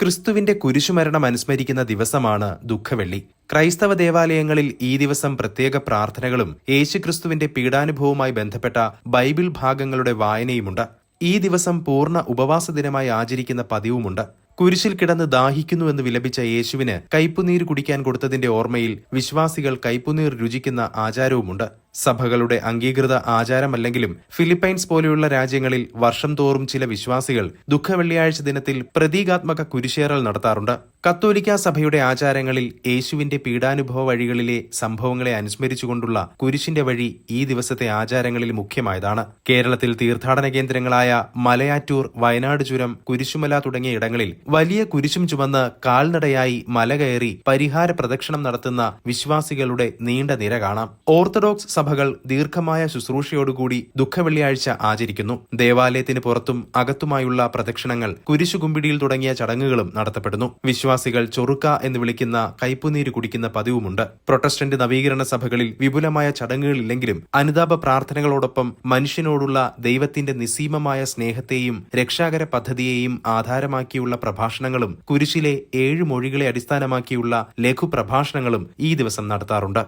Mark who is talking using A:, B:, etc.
A: ക്രിസ്തുവിന്റെ കുരിശുമരണം അനുസ്മരിക്കുന്ന ദിവസമാണ് ദുഃഖവെള്ളി. ക്രൈസ്തവ ദേവാലയങ്ങളിൽ ഈ ദിവസം പ്രത്യേക പ്രാർത്ഥനകളും യേശുക്രിസ്തുവിന്റെ പീഡാനുഭവവുമായി ബന്ധപ്പെട്ട ബൈബിൾ ഭാഗങ്ങളുടെ വായനയുമുണ്ട്. ഈ ദിവസം പൂർണ ഉപവാസ ദിനമായി ആചരിക്കുന്ന പതിവുമുണ്ട്. കുരിശിൽ കിടന്ന് ദാഹിക്കുന്നുവെന്ന് വിലപിച്ച യേശുവിന് കയ്പുനീര് കുടിക്കാൻ കൊടുത്തതിന്റെ ഓർമ്മയിൽ വിശ്വാസികൾ കയ്പുനീർ രുചിക്കുന്ന ആചാരവുമുണ്ട്. സഭകളുടെ അംഗീകൃത ആചാരമല്ലെങ്കിലും ഫിലിപ്പൈൻസ് പോലെയുള്ള രാജ്യങ്ങളിൽ വർഷം തോറും ചില വിശ്വാസികൾ ദുഃഖവെള്ളിയാഴ്ച ദിനത്തിൽ പ്രതീകാത്മക കുരിശേറൽ നടത്താറുണ്ട്. കത്തോലിക്ക സഭയുടെ ആചാരങ്ങളിൽ യേശുവിന്റെ പീഡാനുഭവ വഴികളിലെ സംഭവങ്ങളെ അനുസ്മരിച്ചുകൊണ്ടുള്ള കുരിശിന്റെ വഴി ഈ ദിവസത്തെ ആചാരങ്ങളിൽ മുഖ്യമായതാണ്. കേരളത്തിൽ തീർത്ഥാടന കേന്ദ്രങ്ങളായ മലയാറ്റൂർ വയനാട് ചുരം കുരിശുമല തുടങ്ങിയ ഇടങ്ങളിൽ വലിയ കുരിശും ചുമന്ന് കാൽനടയായി മല കയറി പരിഹാര പ്രദക്ഷിണം നടത്തുന്ന വിശ്വാസികളുടെ നീണ്ട നിര കാണാം. ഓർത്തഡോക്സ് സഭകൾ ദീർഘമായ ശുശ്രൂഷയോടുകൂടി ദുഃഖവെള്ളിയാഴ്ച ആചരിക്കുന്നു. ദേവാലയത്തിന് പുറത്തും അകത്തുമായുള്ള പ്രദക്ഷിണങ്ങൾ കുരിശുകുമ്പിടിയിൽ തുടങ്ങിയ ചടങ്ങുകളും നടത്തപ്പെടുന്നു. വിശ്വാസികൾ ചൊറുക്ക എന്ന് വിളിക്കുന്ന കൈപ്പുനീര് കുടിക്കുന്ന പതിവുമുണ്ട്. പ്രൊട്ടസ്റ്റന്റ് നവീകരണ സഭകളിൽ വിപുലമായ ചടങ്ങുകളില്ലെങ്കിലും അനുതാപ പ്രാർത്ഥനകളോടൊപ്പം മനുഷ്യനോടുള്ള ദൈവത്തിന്റെ നിസ്സീമമായ സ്നേഹത്തെയും രക്ഷാകര പദ്ധതിയെയും ആധാരമാക്കിയുള്ള പ്രഭാഷണങ്ങളും കുരിശിലെ ഏഴ് മൊഴികളെ അടിസ്ഥാനമാക്കിയുള്ള ലഘു പ്രഭാഷണങ്ങളും ഈ ദിവസം നടത്താറുണ്ട്.